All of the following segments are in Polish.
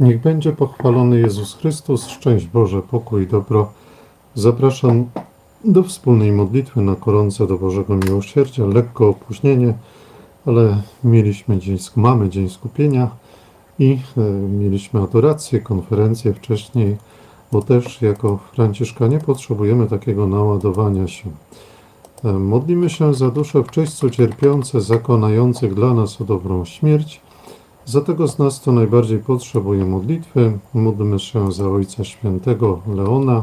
Niech będzie pochwalony Jezus Chrystus, szczęść Boże, pokój dobro. Zapraszam do wspólnej modlitwy na koronce do Bożego Miłosierdzia. Lekko opóźnienie, ale mieliśmy dzień, mamy Dzień Skupienia i e, mieliśmy adorację, konferencję wcześniej, bo też jako Franciszkanie potrzebujemy takiego naładowania się. E, Modlimy się za dusze w czyśćcu cierpiące, zakonających dla nas o dobrą śmierć, za tego z nas, kto najbardziej potrzebuje modlitwy, módlmy się za Ojca Świętego Leona,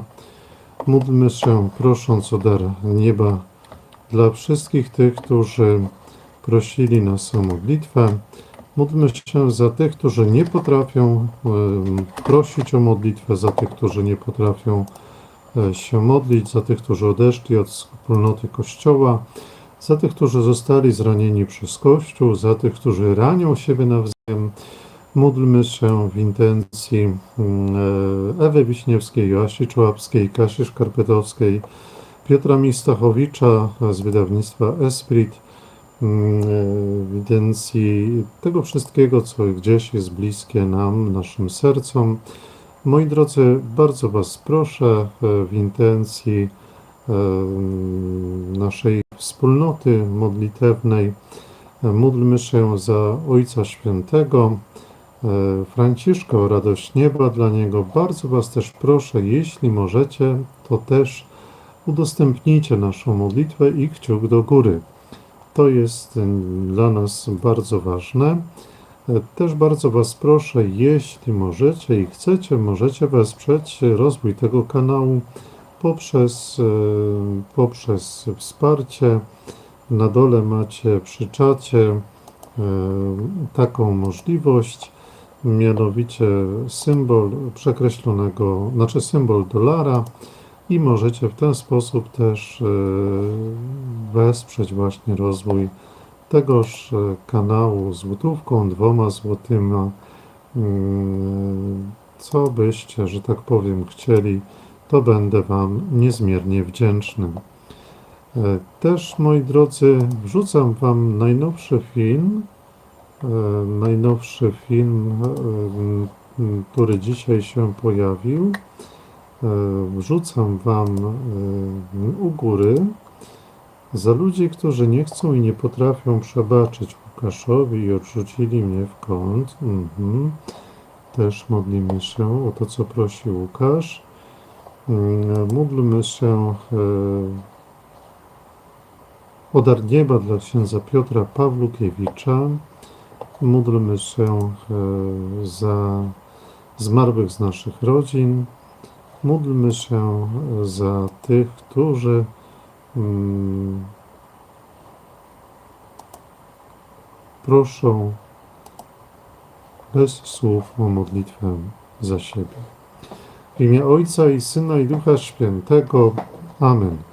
módlmy się prosząc o dar nieba dla wszystkich tych, którzy prosili nas o modlitwę. Módlmy się za tych, którzy nie potrafią prosić o modlitwę, za tych, którzy nie potrafią e, się modlić, za tych, którzy odeszli od wspólnoty Kościoła, za tych, którzy zostali zranieni przez Kościół, za tych, którzy ranią siebie nawzajem. Módlmy się w intencji Ewy Wiśniewskiej, Joasi Czołapskiej, Kasi Szkarpetowskiej, Piotra Mistachowicza z wydawnictwa Esprit, w intencji tego wszystkiego, co gdzieś jest bliskie nam, naszym sercom. Moi drodzy, bardzo Was proszę e, w intencji naszej wspólnoty modlitewnej, módlmy się za Ojca Świętego, e, Franciszka radość nieba dla niego. Bardzo Was też proszę, jeśli możecie, to też udostępnijcie naszą modlitwę i kciuk do góry. To jest dla nas bardzo ważne. E, Też bardzo Was proszę, jeśli możecie i chcecie, możecie wesprzeć rozwój tego kanału poprzez, e, poprzez wsparcie. Na dole macie przy czacie e, taką możliwość, mianowicie symbol przekreślonego, znaczy symbol dolara i możecie w ten sposób też e, wesprzeć właśnie rozwój tegoż e, kanału złotówką, dwoma złotyma, mm, co byście, że tak powiem, chcieli, to będę Wam niezmiernie wdzięczny. E, Też, moi drodzy, wrzucam Wam najnowszy film, e, najnowszy film, e, który dzisiaj się pojawił. Wrzucam Wam u góry za ludzi, którzy nie chcą i nie potrafią przebaczyć Łukaszowi i odrzucili mnie w kąt. Mhm. Też modlimy się o to, co prosi Łukasz. Módlmy się o dar nieba dla księdza Piotra Pawlukiewicza. Módlmy się e, za zmarłych z naszych rodzin. Módlmy się e, za tych, którzy mm, proszą bez słów o modlitwę za siebie. W imię Ojca i Syna i Ducha Świętego. Amen.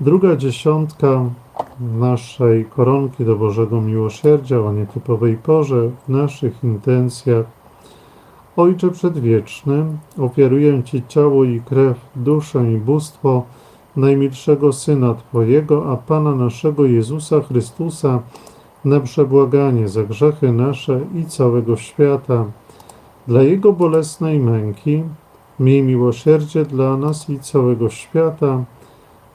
Druga dziesiątka naszej koronki do Bożego Miłosierdzia o nietypowej porze w naszych intencjach. Ojcze Przedwieczny, ofiaruję Ci ciało i krew, duszę i bóstwo najmilszego Syna Twojego, a Pana naszego Jezusa Chrystusa, na przebłaganie za grzechy nasze i całego świata. Dla Jego bolesnej męki, miej miłosierdzie dla nas i całego świata.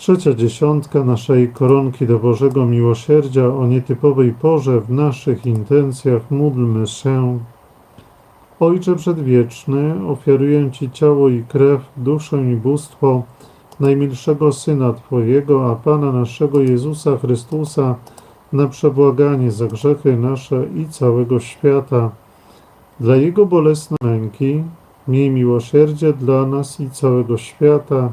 Trzecia dziesiątka naszej koronki do Bożego Miłosierdzia o nietypowej porze w naszych intencjach módlmy się. Ojcze Przedwieczny, ofiaruję Ci ciało i krew, duszę i bóstwo najmilszego Syna Twojego, a Pana naszego Jezusa Chrystusa, na przebłaganie za grzechy nasze i całego świata. Dla Jego bolesnej męki, miej miłosierdzie dla nas i całego świata.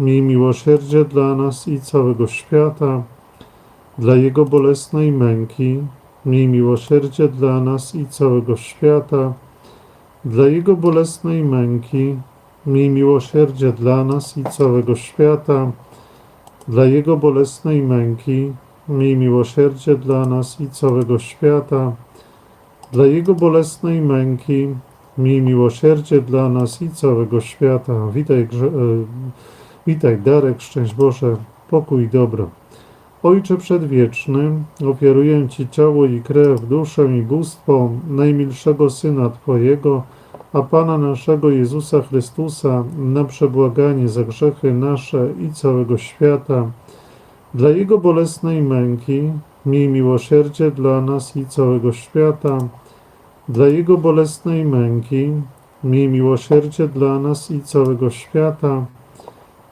miej miłosierdzie dla nas i całego świata. Dla Jego bolesnej męki, miej miłosierdzie dla nas i całego świata. Dla Jego bolesnej męki, miej miłosierdzie dla nas i całego świata. Dla Jego bolesnej męki, miej miłosierdzie dla nas i całego świata. Dla Jego bolesnej męki, miej miłosierdzie dla nas i całego świata. Witaj, grze, e, witaj Darek, szczęść Boże, pokój i dobro. Ojcze Przedwieczny, ofiaruję Ci ciało i krew, duszę i bóstwo najmilszego Syna Twojego, a Pana naszego Jezusa Chrystusa na przebłaganie za grzechy nasze i całego świata. Dla Jego bolesnej męki, miej miłosierdzie dla nas i całego świata. Dla Jego bolesnej męki, miej miłosierdzie dla nas i całego świata.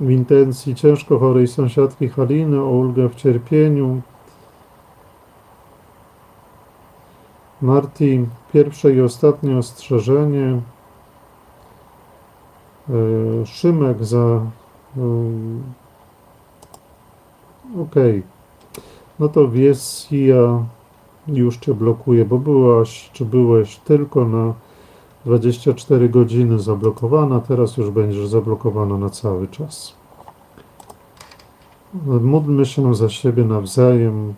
w intencji ciężko chorej sąsiadki Haliny o ulgę w cierpieniu. Marti, pierwsze i ostatnie ostrzeżenie. E, Szymek za. um, Okej. No to Wiesia już cię blokuje, bo byłaś, czy byłeś tylko na 24 godziny zablokowana, teraz już będziesz zablokowana na cały czas. Módlmy się za siebie nawzajem,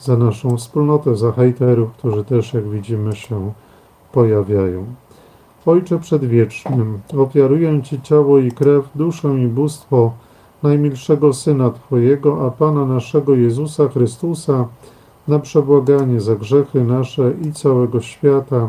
za naszą wspólnotę, za hejterów, którzy też, jak widzimy, się pojawiają. Ojcze Przedwiecznym, ofiaruję Ci ciało i krew, duszę i bóstwo najmilszego Syna Twojego, a Pana naszego Jezusa Chrystusa, na przebłaganie za grzechy nasze i całego świata.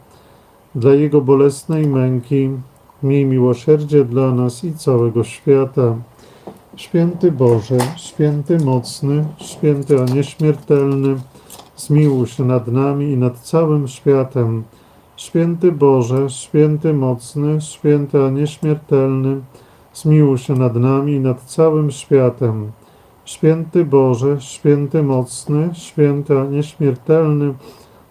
Dla Jego bolesnej męki, miej miłosierdzie dla nas i całego świata. Święty Boże, święty mocny, święty a nieśmiertelny, zmiłuj się nad nami i nad całym światem. Święty Boże, święty mocny, święty a nieśmiertelny, zmiłuj się nad nami i nad całym światem. Święty Boże, święty mocny, święty a nieśmiertelny,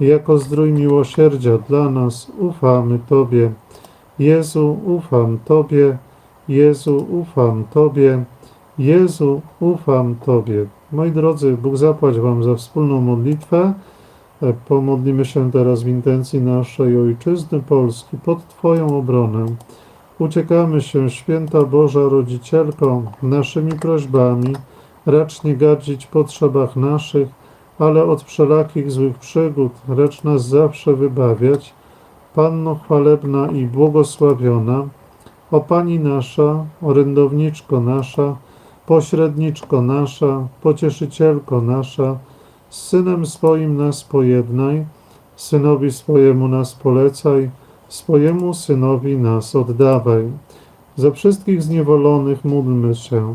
jako zdrój miłosierdzia dla nas, ufamy Tobie. Jezu, ufam Tobie. Jezu, ufam Tobie. Jezu, ufam Tobie. Moi drodzy, Bóg zapłać Wam za wspólną modlitwę. E, Pomodlimy się teraz w intencji naszej Ojczyzny Polski pod Twoją obronę. Uciekamy się, święta Boża Rodzicielko, naszymi prośbami, racz nie potrzebach naszych, ale od wszelakich złych przygód, racz nas zawsze wybawiać. Panno chwalebna i błogosławiona, o Pani nasza, orędowniczko nasza, pośredniczko nasza, pocieszycielko nasza, z Synem swoim nas pojednaj, Synowi swojemu nas polecaj, swojemu Synowi nas oddawaj. Za wszystkich zniewolonych módlmy się.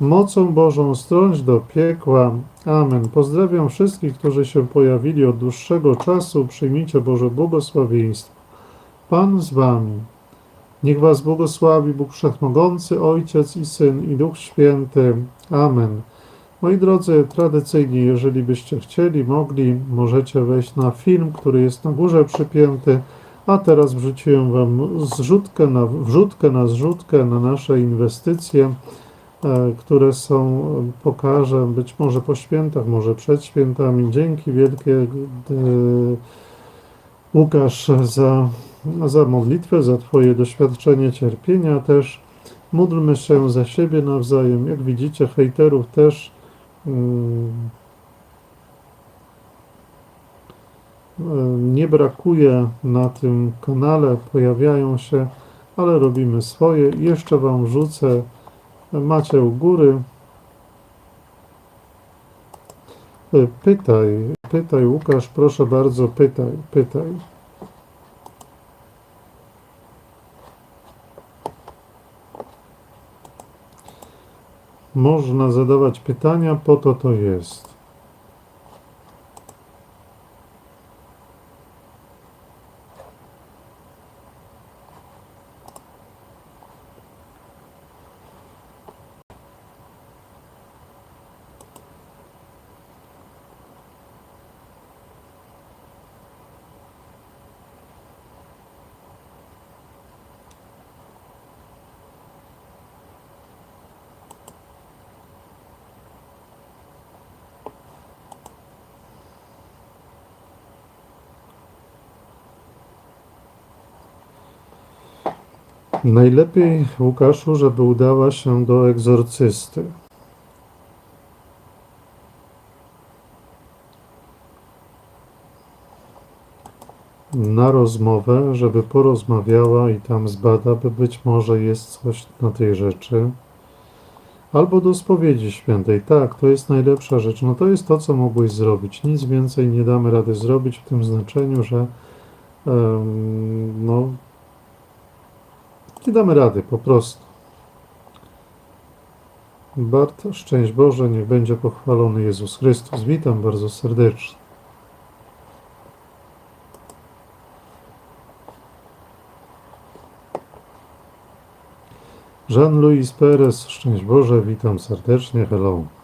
mocą Bożą strąć do piekła. Amen. Pozdrawiam wszystkich, którzy się pojawili od dłuższego czasu. Przyjmijcie Boże błogosławieństwo. Pan z Wami. Niech Was błogosławi Bóg Wszechmogący, Ojciec i Syn i Duch Święty. Amen. Moi drodzy, tradycyjnie, jeżeli byście chcieli, mogli, możecie wejść na film, który jest na górze przypięty, a teraz wrzuciłem Wam zrzutkę na, wrzutkę na zrzutkę na nasze inwestycje, które są, e, pokażę być może po świętach, może przed świętami. Dzięki wielkie e, Łukasz za, za modlitwę, za Twoje doświadczenie cierpienia też. Módlmy się za siebie nawzajem. Jak widzicie, hejterów też e, nie brakuje na tym kanale, pojawiają się, ale robimy swoje. Jeszcze Wam wrzucę, macie u góry. E, Pytaj, pytaj Łukasz, proszę bardzo, pytaj, pytaj. Można zadawać pytania, po to to jest. Najlepiej, Łukaszu, żeby udała się do egzorcysty. Na rozmowę, żeby porozmawiała i tam zbada, by być może jest coś na tej rzeczy. Albo do spowiedzi świętej. Tak, to jest najlepsza rzecz. No to jest to, co mogłeś zrobić. Nic więcej nie damy rady zrobić w tym znaczeniu, że em, no, nie damy rady, po prostu. Bart, szczęść Boże, niech będzie pochwalony Jezus Chrystus. Witam bardzo serdecznie. Jean-Louis Perez, szczęść Boże, witam serdecznie, hello.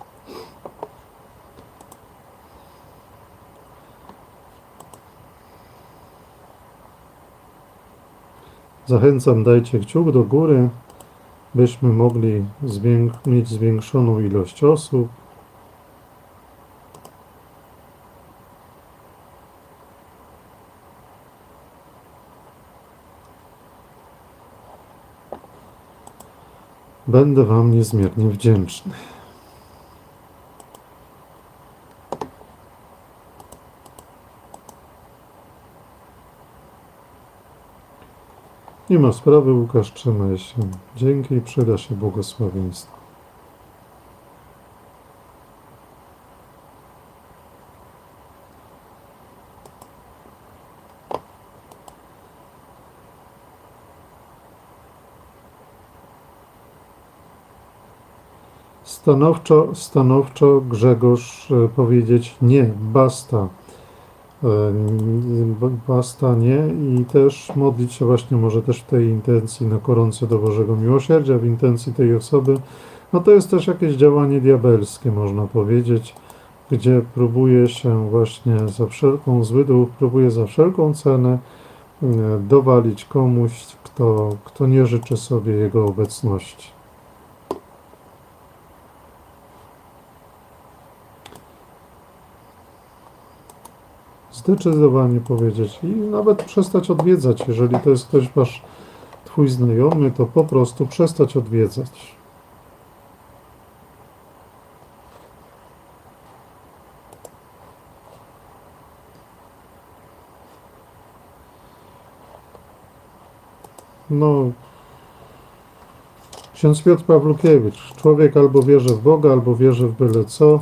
Zachęcam, dajcie kciuk do góry, byśmy mogli zwięk- mieć zwiększoną ilość osób. Będę Wam niezmiernie wdzięczny. Nie ma sprawy, Łukasz, trzymaj się. Dzięki, przyda się błogosławieństwo. Stanowczo, stanowczo Grzegorz e, powiedzieć nie, basta. E, n- Basta nie i też modlić się właśnie może też w tej intencji na koronce do Bożego Miłosierdzia, w intencji tej osoby. No to jest też jakieś działanie diabelskie, można powiedzieć, gdzie próbuje się właśnie za wszelką, zły próbuje za wszelką cenę dowalić komuś, kto, kto nie życzy sobie jego obecności. Zdecydowanie powiedzieć i nawet przestać odwiedzać. Jeżeli to jest ktoś wasz, twój znajomy, to po prostu przestać odwiedzać. No, ksiądz Piotr Pawlukiewicz, człowiek albo wierzy w Boga, albo wierzy w byle co.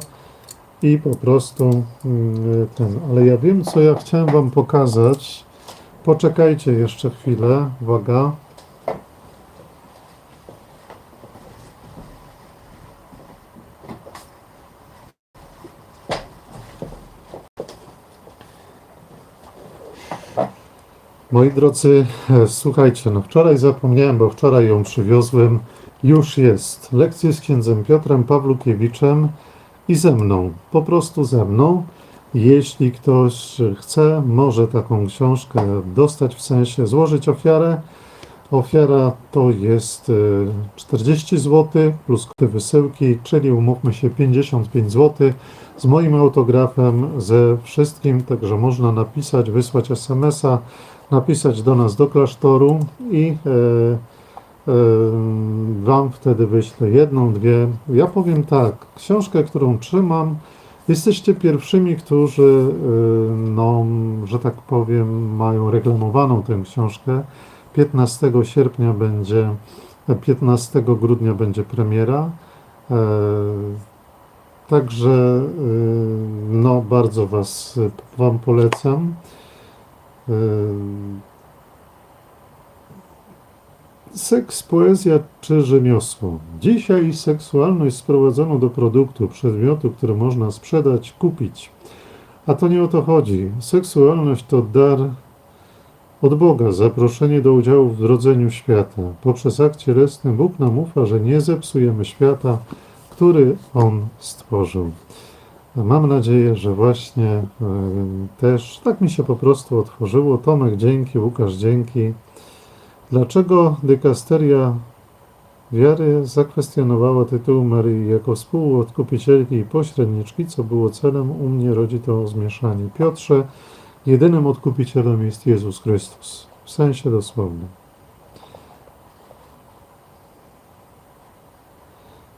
i po prostu mm, ten. Ale ja wiem, co ja chciałem Wam pokazać. Poczekajcie jeszcze chwilę. Uwaga. Moi drodzy, słuchajcie, no wczoraj zapomniałem, bo wczoraj ją przywiozłem. Już jest. Lekcje z księdzem Piotrem Pawlukiewiczem i ze mną. Po prostu ze mną. Jeśli ktoś chce, może taką książkę dostać, w sensie złożyć ofiarę. Ofiara to jest e, 40 zł plus wysyłki, czyli umówmy się 55 zł z moim autografem, ze wszystkim, także można napisać, wysłać SMS-a, napisać do nas do klasztoru i e, Wam wtedy wyślę jedną, dwie. Ja powiem tak, książkę, którą trzymam, jesteście pierwszymi, którzy, e, no, że tak powiem, mają reklamowaną tę książkę. 15 sierpnia będzie, 15 grudnia będzie premiera. E, Także e, no, bardzo Was, Wam polecam. Seks, poezja czy rzemiosło? Dzisiaj seksualność sprowadzono do produktu, przedmiotu, który można sprzedać, kupić. A to nie o to chodzi. Seksualność to dar od Boga, zaproszenie do udziału w rodzeniu świata. Poprzez akt cielesny Bóg nam ufa, że nie zepsujemy świata, który On stworzył. Mam nadzieję, że właśnie e, też tak mi się po prostu otworzyło. Tomek, dzięki, Łukasz, dzięki. Dlaczego dykasteria wiary zakwestionowała tytuł Maryi jako współodkupicielki i pośredniczki, co było celem u mnie rodzi to zmieszanie. Piotrze, jedynym odkupicielem jest Jezus Chrystus, w sensie dosłownym.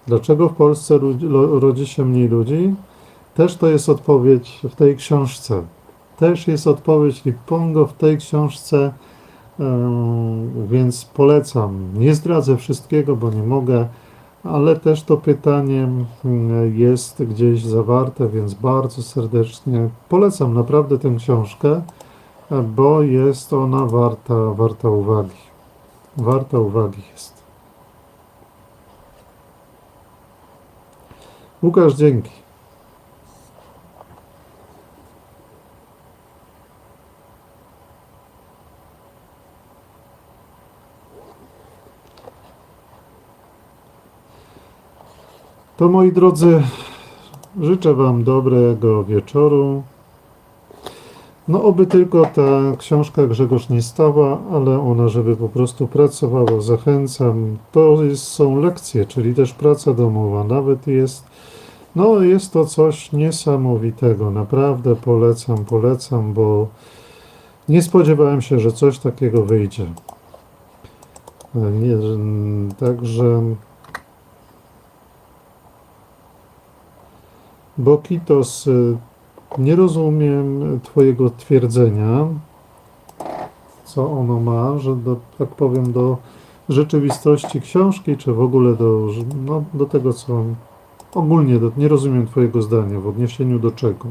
Dlaczego w Polsce rodzi się mniej ludzi? Też to jest odpowiedź w tej książce. Też jest odpowiedź Lipongo w tej książce, więc polecam. Nie zdradzę wszystkiego, bo nie mogę, ale też to pytanie yy, jest gdzieś zawarte, więc bardzo serdecznie polecam naprawdę tę książkę, bo jest ona warta, warta uwagi. Warta uwagi jest. Łukasz, dzięki. To moi drodzy, życzę Wam dobrego wieczoru. No, oby tylko ta książka Grzegorz nie stała, ale ona, żeby po prostu pracowała. Zachęcam. To jest, są lekcje, czyli też praca domowa. Nawet jest, no, jest to coś niesamowitego. Naprawdę polecam, polecam, bo nie spodziewałem się, że coś takiego wyjdzie. Nie, także. Bokitos, nie rozumiem Twojego twierdzenia, co ono ma, że do, tak powiem, do rzeczywistości książki, czy w ogóle do, no, do tego, co ogólnie, do, nie rozumiem Twojego zdania w odniesieniu do czego.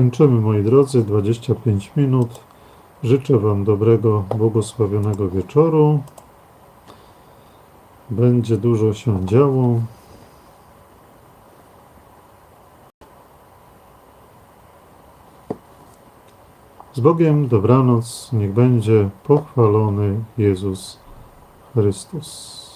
Kończymy, moi drodzy, 25 minut. Życzę Wam dobrego, błogosławionego wieczoru. Będzie dużo się działo. Z Bogiem, dobranoc, niech będzie pochwalony Jezus Chrystus.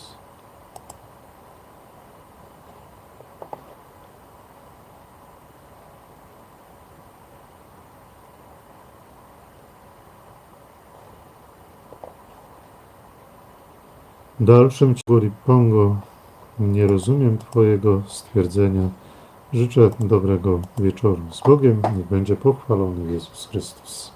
Dalszym ciągu Lipongo nie rozumiem Twojego stwierdzenia. Życzę dobrego wieczoru. Z Bogiem niech będzie pochwalony Jezus Chrystus.